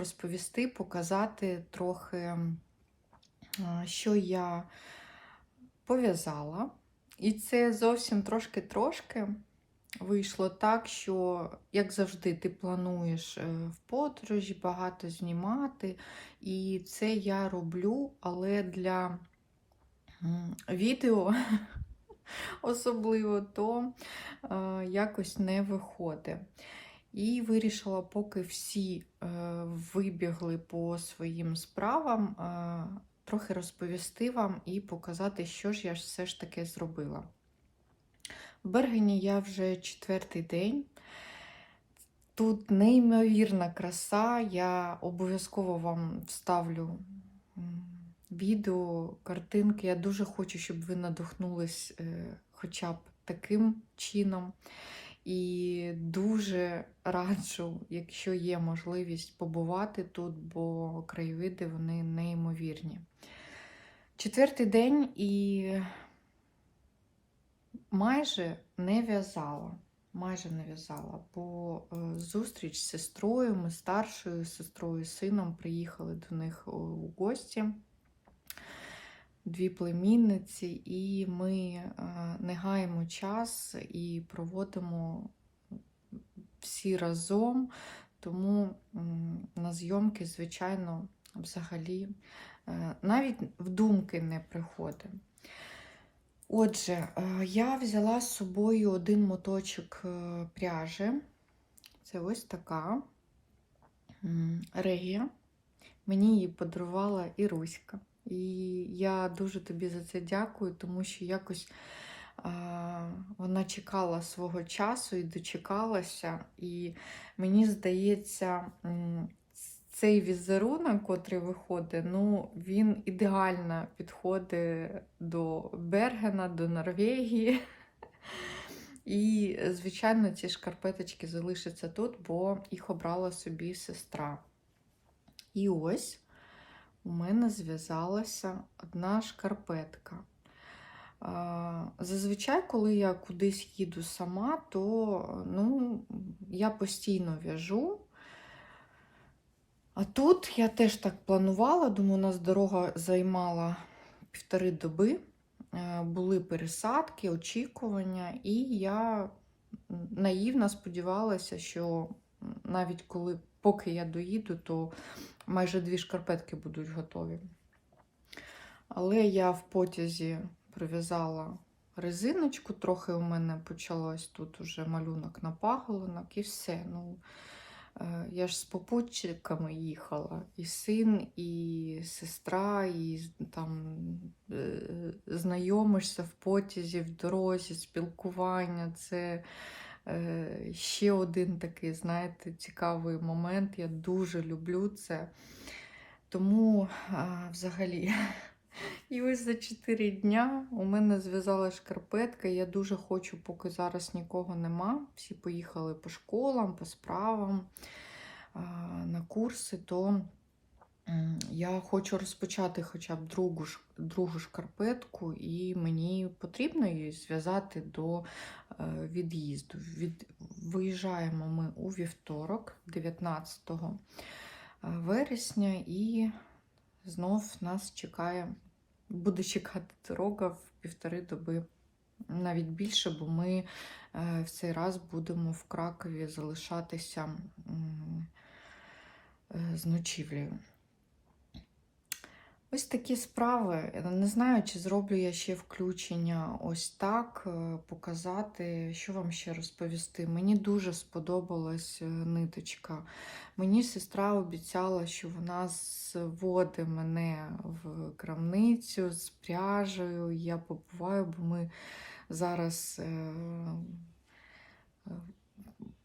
розповісти, показати трохи, що я пов'язала. І це зовсім трошки-трошки вийшло так, що, як завжди, ти плануєш е, в подорожі багато знімати. І це я роблю, але для відео особливо, то е, якось не виходить. І вирішила, поки всі е, вибігли по своїм справам, е, трохи розповісти вам і показати, що ж я все ж таки зробила. В Бергені я вже четвертий день. Тут неймовірна краса. Я обов'язково вам вставлю відео, картинки. Я дуже хочу, щоб ви надихнулись е, хоча б таким чином. І дуже раджу, якщо є можливість побувати тут, бо краєвиди вони неймовірні. Четвертий день і майже не в'язала. Майже не в'язала, бо е, зустріч з сестрою, ми старшою сестрою сином приїхали до них у гості, дві племінниці, і ми е, не гаємо час і проводимо всі разом. Тому на зйомки, звичайно, взагалі е, навіть в думки не приходить. Отже, е, я взяла з собою один моточок пряжі. Це ось така регія. Мені її подарувала Іруська. І я дуже тобі за це дякую, тому що якось а, вона чекала свого часу і дочекалася. І мені здається, цей візерунок, котрий виходить, ну, він ідеально підходить до Бергена, до Норвегії. І, звичайно, ці шкарпеточки залишаться тут, бо їх обрала собі сестра. І ось у мене зв'язалася одна шкарпетка. Зазвичай, коли я кудись їду сама, то ну, я постійно в'яжу. А тут я теж так планувала, думаю, у нас дорога займала півтори доби, е, були пересадки, очікування, і я наївно сподівалася, що навіть коли поки я доїду, то майже дві шкарпетки будуть готові. Але я в потязі прив'язала резиночку, трохи у мене почалось тут уже малюнок на паголинок і все. Ну, е, я ж з попутчиками їхала, і син, і сестра, і там е, знайомишся в потязі, в дорозі, спілкування. Це ще один такий, знаєте, цікавий момент. Я дуже люблю це. Тому взагалі. І ось за 4 дня у мене зв'язала шкарпетка. Я дуже хочу, поки зараз нікого нема. Всі поїхали по школам, по справам, на курси, то я хочу розпочати хоча б другу, другу шкарпетку, і мені потрібно її зв'язати до е, від'їзду. Від... Виїжджаємо ми у вівторок, 19 вересня, і знов нас чекає, буде чекати дорога в півтори доби, навіть більше, бо ми е, в цей раз будемо в Кракові залишатися е, з ночівлею. Ось такі справи. Не знаю, чи зроблю я ще включення ось так, е, показати, що вам ще розповісти. Мені дуже сподобалась е, ниточка. Мені сестра обіцяла, що вона зводить мене в крамницю з пряжею. Я побуваю, бо ми зараз.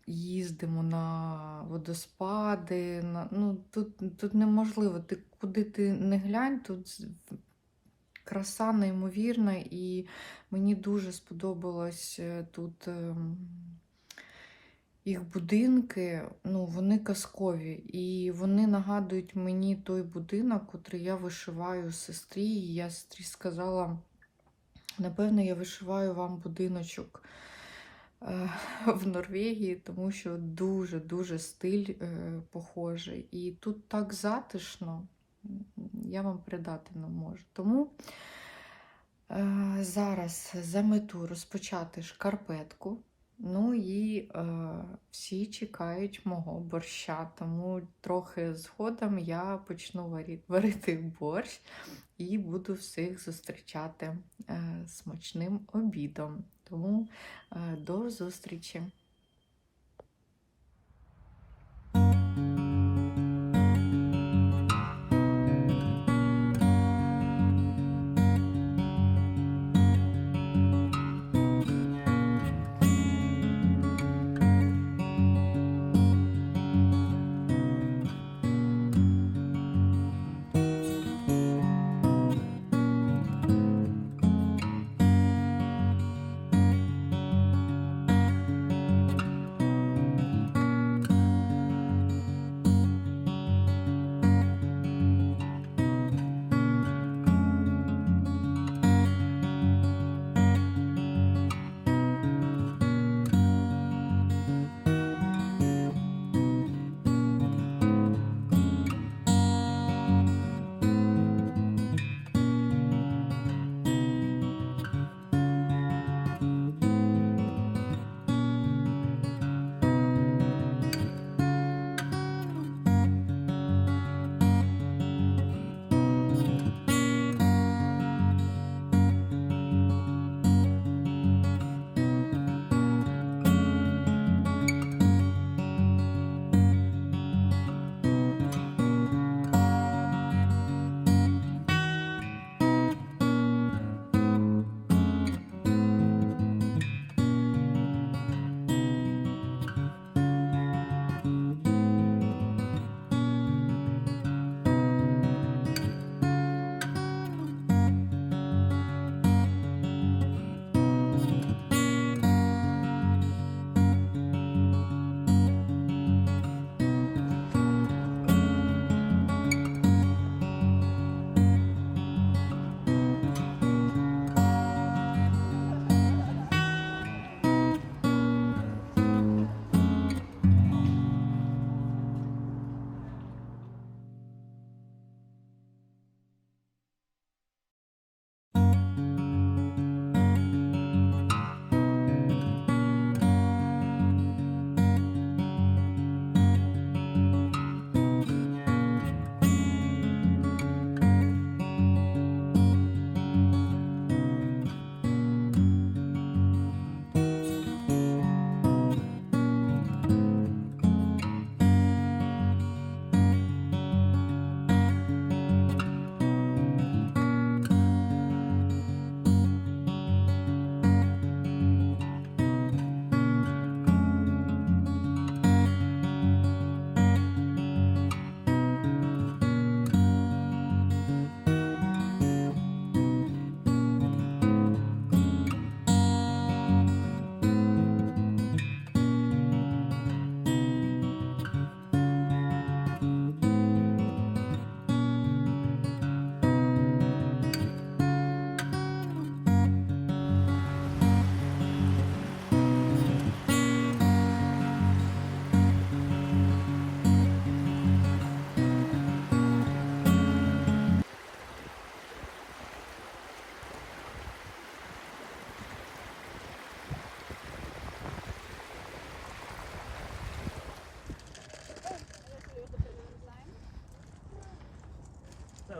Їздимо на водоспади. На... Ну, тут, тут неможливо. Ти, куди ти не глянь, тут краса неймовірна, і мені дуже сподобалось е, тут. ем, Їх будинки, ну, вони казкові, і вони нагадують мені той будинок, котрий я вишиваю сестрі. І я сестрі сказала, напевно, я вишиваю вам будиночок в Норвегії, тому що дуже-дуже стиль е, похожий. І тут так затишно, я вам передати не можу. Тому е, зараз за мету розпочати шкарпетку. Ну і е, всі чекають мого борща, тому трохи згодом я почну варити борщ і буду всіх зустрічати е, смачним обідом. Тому е, до зустрічі!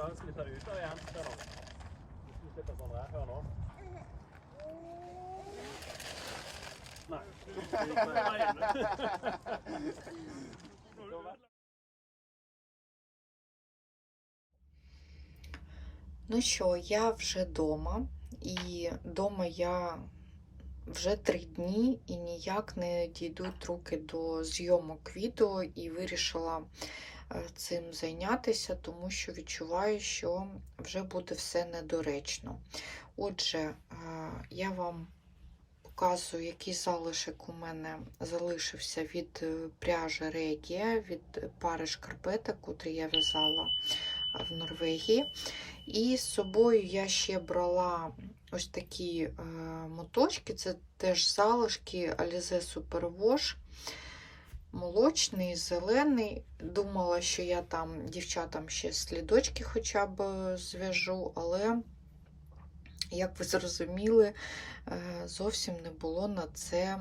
Vi ta det ut du slipper sånn der, hør nå. Nei. Det gikk med veien. Ну що, я вже вдома, і вдома я вже три дні і ніяк не дійдуть руки до зйомок відео і вирішила е, цим зайнятися, тому що відчуваю, що вже буде все недоречно. Отже, е, я вам показую, який залишок у мене залишився від е, пряжі Регія, від пари шкарпеток, котрі я в'язала в Норвегії. І з собою я ще брала ось такі е, моточки, це теж залишки Alize Superwash. Молочний, зелений. Думала, що я там дівчатам ще слідочки хоча б зв'яжу, але, як ви зрозуміли, е, зовсім не було на це е,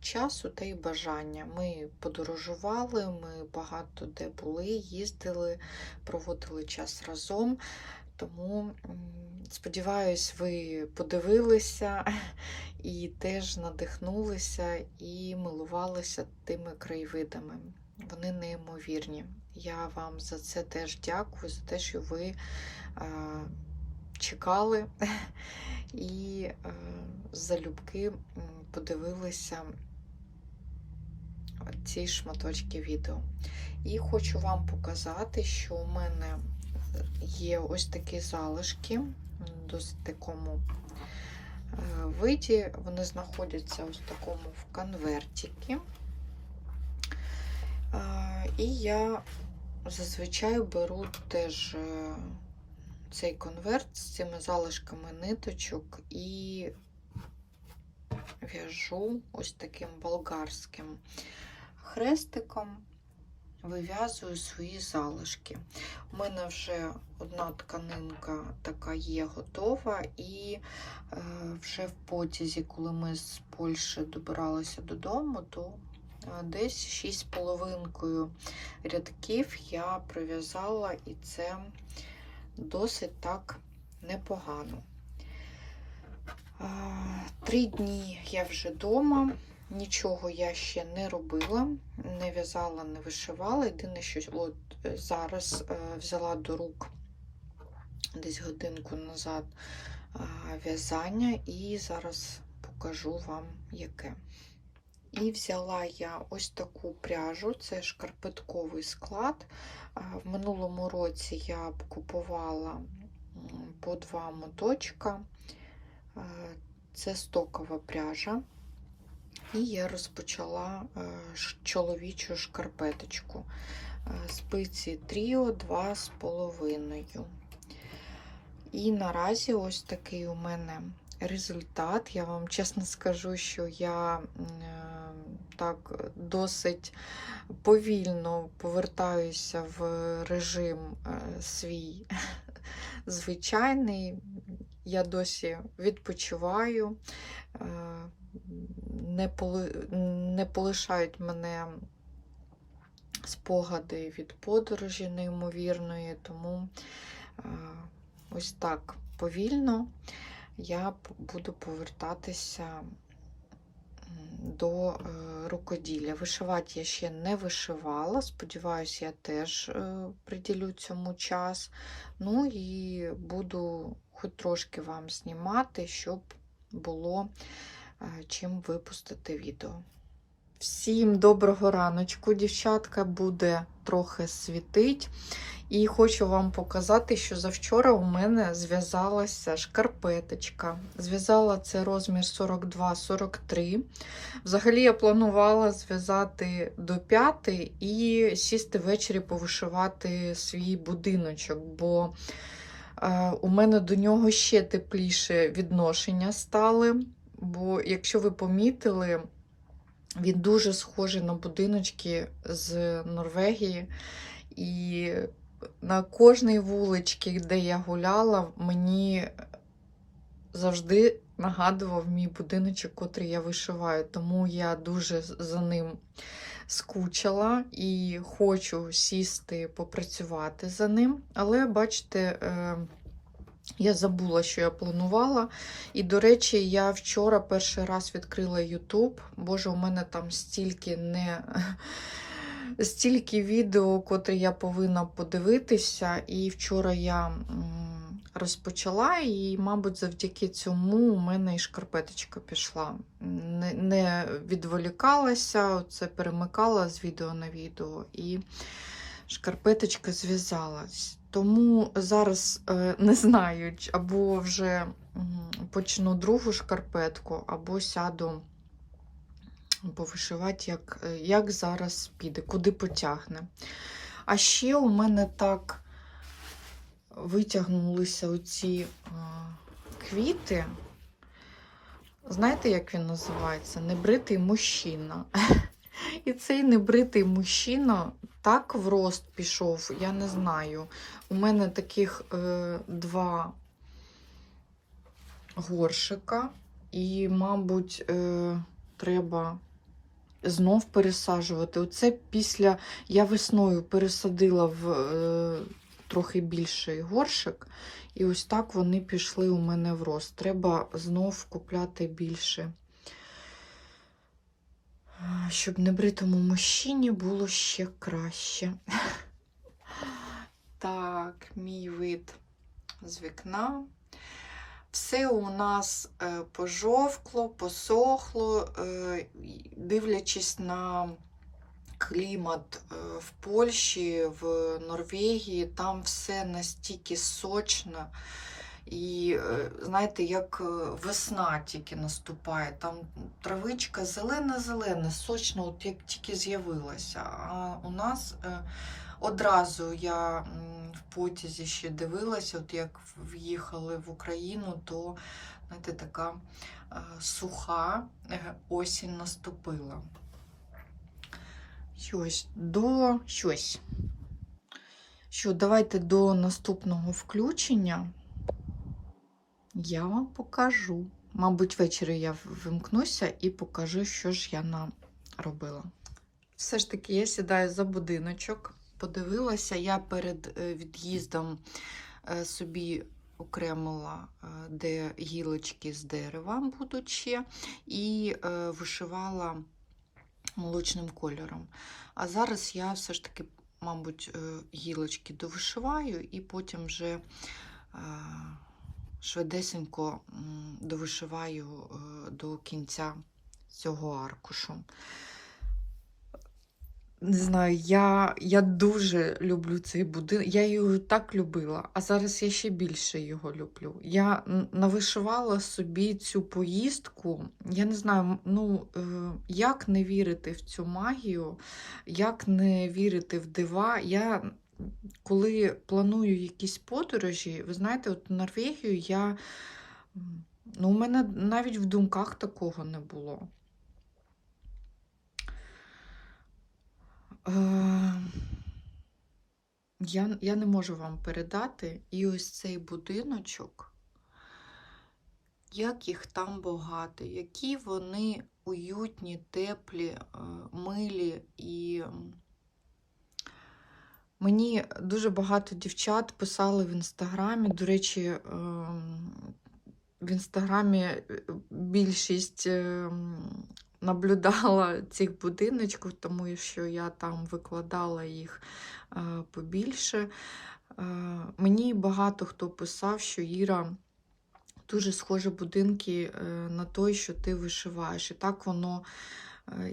часу та й бажання. Ми подорожували, ми багато де були, їздили, проводили час разом. Тому сподіваюсь, ви подивилися і теж надихнулися і милувалися тими краєвидами. Вони неймовірні. Я вам за це теж дякую, за те, що ви е, чекали і е, залюбки подивилися ці шматочки відео. І хочу вам показати, що у мене є ось такі залишки, м, досить такому е, виді. Вони знаходяться ось такому в конвертіки. Е, І я зазвичай беру теж е, цей конверт з цими залишками ниточок і в'яжу ось таким болгарським хрестиком, вив'язую свої залишки. У мене вже одна тканинка така є готова, і е, вже в потязі, коли ми з Польщі добиралися додому, то е, десь 6,5 рядків я прив'язала, і це досить так непогано. Е, Три дні я вже вдома. Нічого я ще не робила, не в'язала, не вишивала. Єдине, що от е, зараз е, взяла до рук десь годинку назад е, в'язання, і зараз покажу вам яке. І взяла я ось таку пряжу, це шкарпетковий склад. В минулому році я купувала по два моточка. Це стокова пряжа. І я розпочала е, чоловічу шкарпеточку. Е, Спиці Тріо 2,5. І наразі ось такий у мене результат. Я вам чесно скажу, що я е, так досить повільно повертаюся в режим свій звичайний. Я досі відпочиваю. Не, поли... не полишають мене спогади від подорожі неймовірної, тому е, ось так повільно я буду повертатися до е, рукоділля. Вишивати я ще не вишивала, сподіваюся, я теж е, приділю цьому час. Ну і буду хоч трошки вам знімати, щоб було чим випустити відео. Всім доброго раночку, дівчатка, буде трохи світить. І хочу вам показати, що завчора у мене зв'язалася шкарпеточка. Зв'язала це розмір 42-43. Взагалі я планувала зв'язати до 5 і сісти ввечері повишивати свій будиночок, бо е, у мене до нього ще тепліше відношення стали. Бо, якщо ви помітили, він дуже схожий на будиночки з Норвегії. І на кожній вуличці, де я гуляла, мені завжди нагадував мій будиночок, котрий я вишиваю. Тому я дуже за ним скучила і хочу сісти попрацювати за ним. Але, бачите, е, я забула, що я планувала. І, до речі, я вчора перший раз відкрила YouTube. Боже, у мене там стільки не. Стільки відео, котрі я повинна подивитися, і вчора я розпочала, і, мабуть, завдяки цьому у мене і шкарпеточка пішла. Не, відволікалася, це перемикала з відео на відео, і шкарпеточка зв'язалась. Тому зараз е, не знаю, або вже почну другу шкарпетку, або сяду повишивати, як, е, як зараз піде, куди потягне. А ще у мене так витягнулися оці квіти. Знаєте, як він називається? Небритий мужчина. І цей небритий мужчина так в рост пішов, я не знаю. У мене таких е, два горшика, і, мабуть, е, треба знов пересаджувати. Оце після я весною пересадила в е, трохи більший горшик, і ось так вони пішли у мене в рост. Треба знов купляти більше. Щоб небритому мужчині було ще краще. Так, мій вид з вікна. Все у нас е, пожовкло, посохло, е, дивлячись на клімат е, в Польщі, в Норвегії, там все настільки сочно. І е, знаєте, як е, весна тільки наступає, там травичка зелена-зелена, сочна, от як тільки з'явилася. А у нас е, одразу я в потязі ще дивилася, от як в'їхали в Україну, то знаєте, така суха осінь наступила. Щось до щось. Що, давайте до наступного включення. Я вам покажу. Мабуть, ввечері я вимкнуся і покажу, що ж я наробила. Все ж таки, я сідаю за будиночок. Подивилася, я перед е, від'їздом е, собі окремила, е, де гілочки з дерева будуть ще, і вишивала молочним кольором. А зараз я все ж таки, мабуть, гілочки довишиваю і потім вже швидесенько довишиваю е, до кінця цього аркушу. Не знаю, я, я дуже люблю цей будинок. Я його так любила, а зараз я ще більше його люблю. Я навишивала собі цю поїздку. Я не знаю, ну е, як не вірити в цю магію, як не вірити в дива. Я коли планую якісь подорожі, ви знаєте, от Норвегію я. Ну, у мене навіть в думках такого не було. Е, Я, я не можу вам передати. І ось цей будиночок, як їх там багато, які вони уютні, теплі, е, милі. І мені дуже багато дівчат писали в інстаграмі. До речі, ем, в інстаграмі е, більшість ем, наблюдала цих будиночків, тому що я там викладала їх е, побільше. Е, Мені багато хто писав, що Іра дуже схожі будинки на той, що ти вишиваєш. І так воно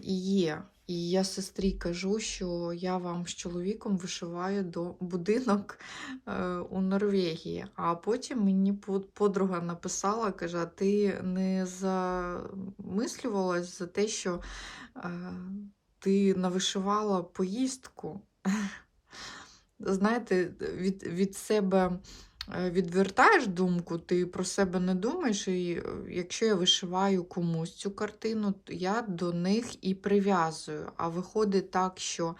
і є. І я сестрі кажу, що я вам з чоловіком вишиваю до будинок е, у Норвегії. А потім мені подруга написала, каже: ти не замислювалась за те, що е, ти навишивала поїздку? Знаєте, від, від себе відвертаєш думку, ти про себе не думаєш, і е, якщо я вишиваю комусь цю картину, я до них і прив'язую. А виходить так, що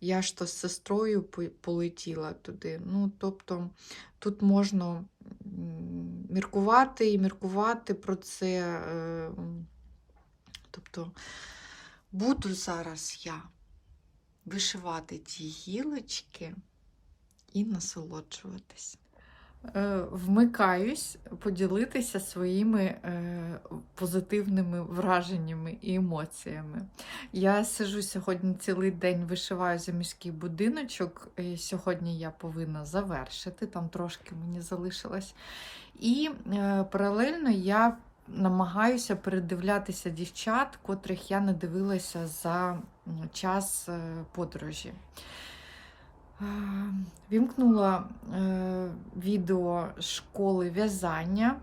я ж то з сестрою полетіла туди. Ну, тобто тут можна міркувати і міркувати про це. е. Тобто буду зараз я вишивати ті гілочки і насолоджуватись. Е, Вмикаюсь поділитися своїми е, позитивними враженнями і емоціями. Я сижу сьогодні цілий день, вишиваю за міський будиночок. Сьогодні я повинна завершити, там трошки мені залишилось. І е, паралельно я намагаюся передивлятися дівчат, котрих я не дивилася за час подорожі. Вімкнула е, відео школи в'язання.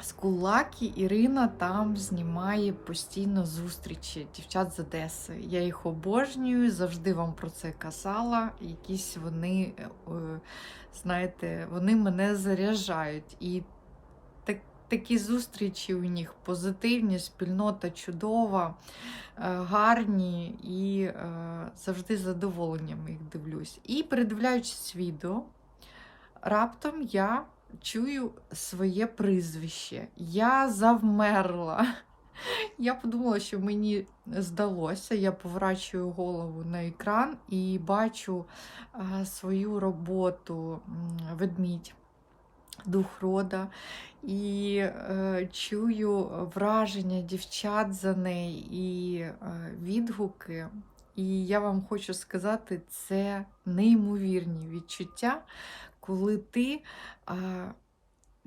з кулаки. Ірина там знімає постійно зустрічі дівчат з Одеси. Я їх обожнюю, завжди вам про це казала. Якісь вони, е, знаєте, вони мене заряджають. І такі зустрічі у них позитивні, спільнота чудова, е, гарні і е, завжди з задоволенням їх дивлюсь. І передивляючись відео, раптом я чую своє прізвище. Я завмерла. Я подумала, що мені здалося. Я поворачую голову на екран і бачу е, свою роботу ведмідь. Дух рода, і е, чую враження дівчат за неї і е, відгуки. І я вам хочу сказати, це неймовірні відчуття, коли ти е,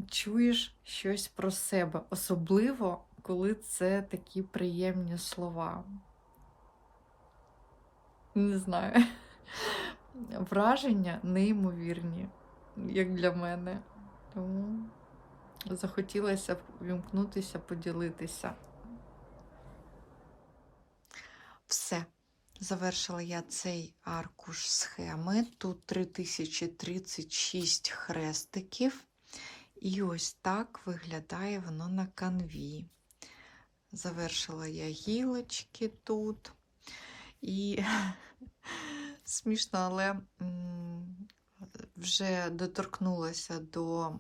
чуєш щось про себе, особливо коли це такі приємні слова. Не знаю. Враження неймовірні, як для мене. Тому захотілося вімкнутися, поділитися. Все. Завершила я цей аркуш схеми. Тут 3036 хрестиків. І ось так виглядає воно на канві. Завершила я гілочки тут. І смішно, але вже доторкнулася до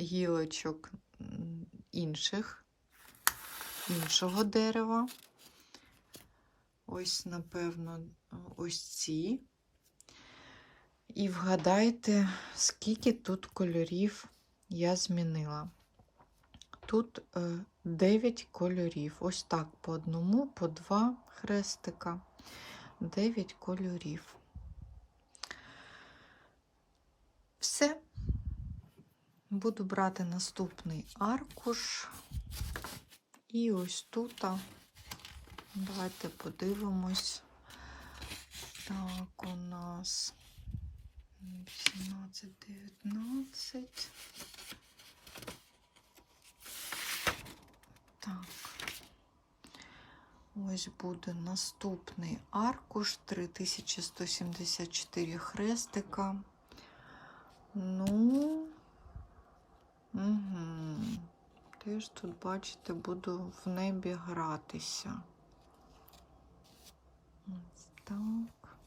гілочок інших, іншого дерева. Ось, напевно, ось ці. І вгадайте, скільки тут кольорів я змінила. Тут е, 9 кольорів. Ось так по одному, по два хрестика. 9 кольорів. Все. Буду брати наступний аркуш. І ось тут. Давайте подивимось. Так, у нас 18, 19. Так. Ось буде наступний аркуш 3174 хрестика. Ну, угу. Теж тут, бачите, буду в небі гратися. Ось так.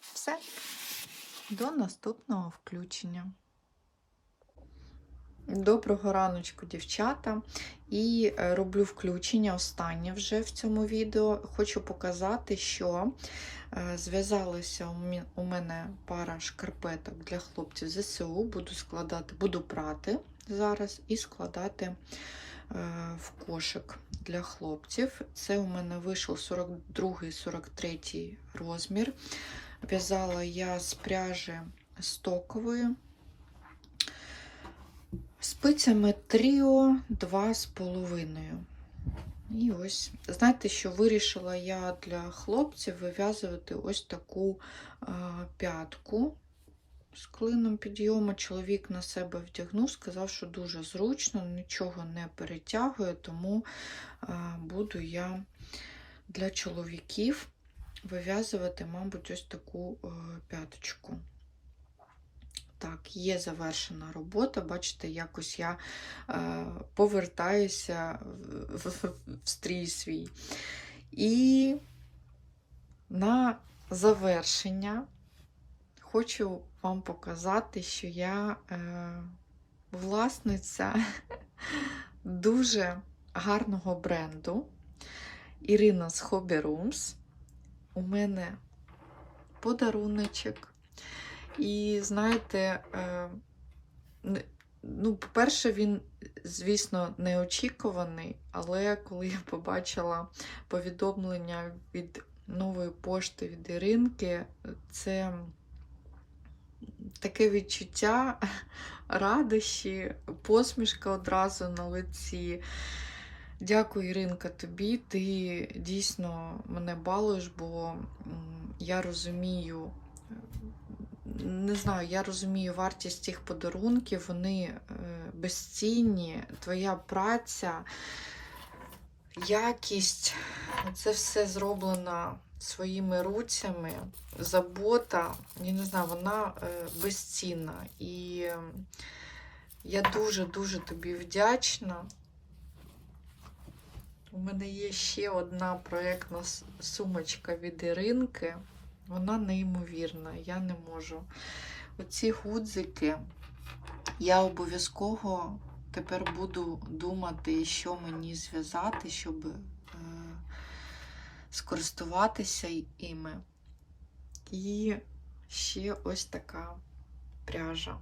Все. До наступного включення. Доброго раночку, дівчата. І е, роблю включення останнє вже в цьому відео. Хочу показати, що е, зв'язалася у мене пара шкарпеток для хлопців ЗСУ. Буду складати, буду прати зараз і складати е, в кошик для хлопців. Це у мене вийшов 42-43 розмір. В'язала я з пряжі стокової. Спицями Тріо 2,5. І ось, знаєте, що вирішила я для хлопців вив'язувати ось таку а, п'ятку з клином підйому. Чоловік на себе вдягнув, сказав, що дуже зручно, нічого не перетягує, тому а, буду я для чоловіків вив'язувати, мабуть, ось таку е, п'яточку. Так, є завершена робота. Бачите, якось я е, повертаюся в, в, в стрій свій. І на завершення хочу вам показати, що я е, власниця дуже гарного бренду Ірина з Hobby Rooms. У мене подаруночок. І знаєте, е, ну, по-перше, він, звісно, неочікуваний, але коли я побачила повідомлення від нової пошти від Іринки, це таке відчуття радощі, посмішка одразу на лиці. Дякую, Іринка, тобі. Ти дійсно мене балуєш, бо я розумію, не знаю, я розумію вартість цих подарунків, вони е, безцінні, твоя праця, якість, це все зроблено своїми руцями, забота, я не знаю, вона е, безцінна. І е, я дуже-дуже тобі вдячна. У мене є ще одна проєктна сумочка від Іринки. Вона неймовірна, я не можу. Оці гудзики я обов'язково тепер буду думати, що мені зв'язати, щоб е, скористуватися іми. І ще ось така пряжа.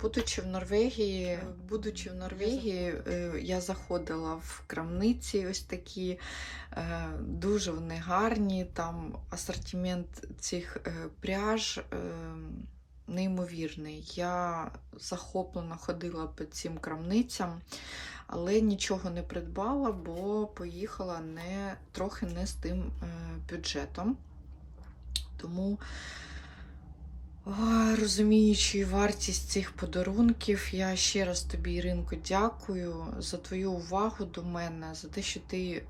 Будучи в Норвегії, будучи в Норвегії, е, я заходила в крамниці ось такі, е, дуже вони гарні. Там асортимент цих е, пряж неймовірний. Я захоплено ходила по цим крамницям, але нічого не придбала, бо поїхала не, трохи не з тим бюджетом. Тому Розуміючи вартість цих подарунків, я ще раз тобі, Іринко, дякую за твою увагу до мене, за те, що ти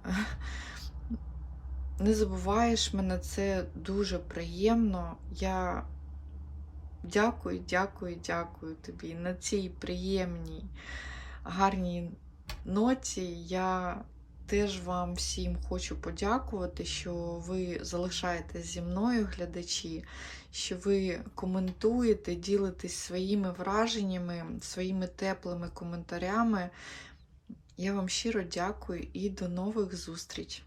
не забуваєш мене, це дуже приємно. Я дякую, дякую, дякую тобі. На цій приємній, гарній ноті я теж вам всім хочу подякувати, що ви залишаєтесь зі мною, глядачі що ви коментуєте, ділитесь своїми враженнями, своїми теплими коментарями. Я вам щиро дякую і до нових зустріч!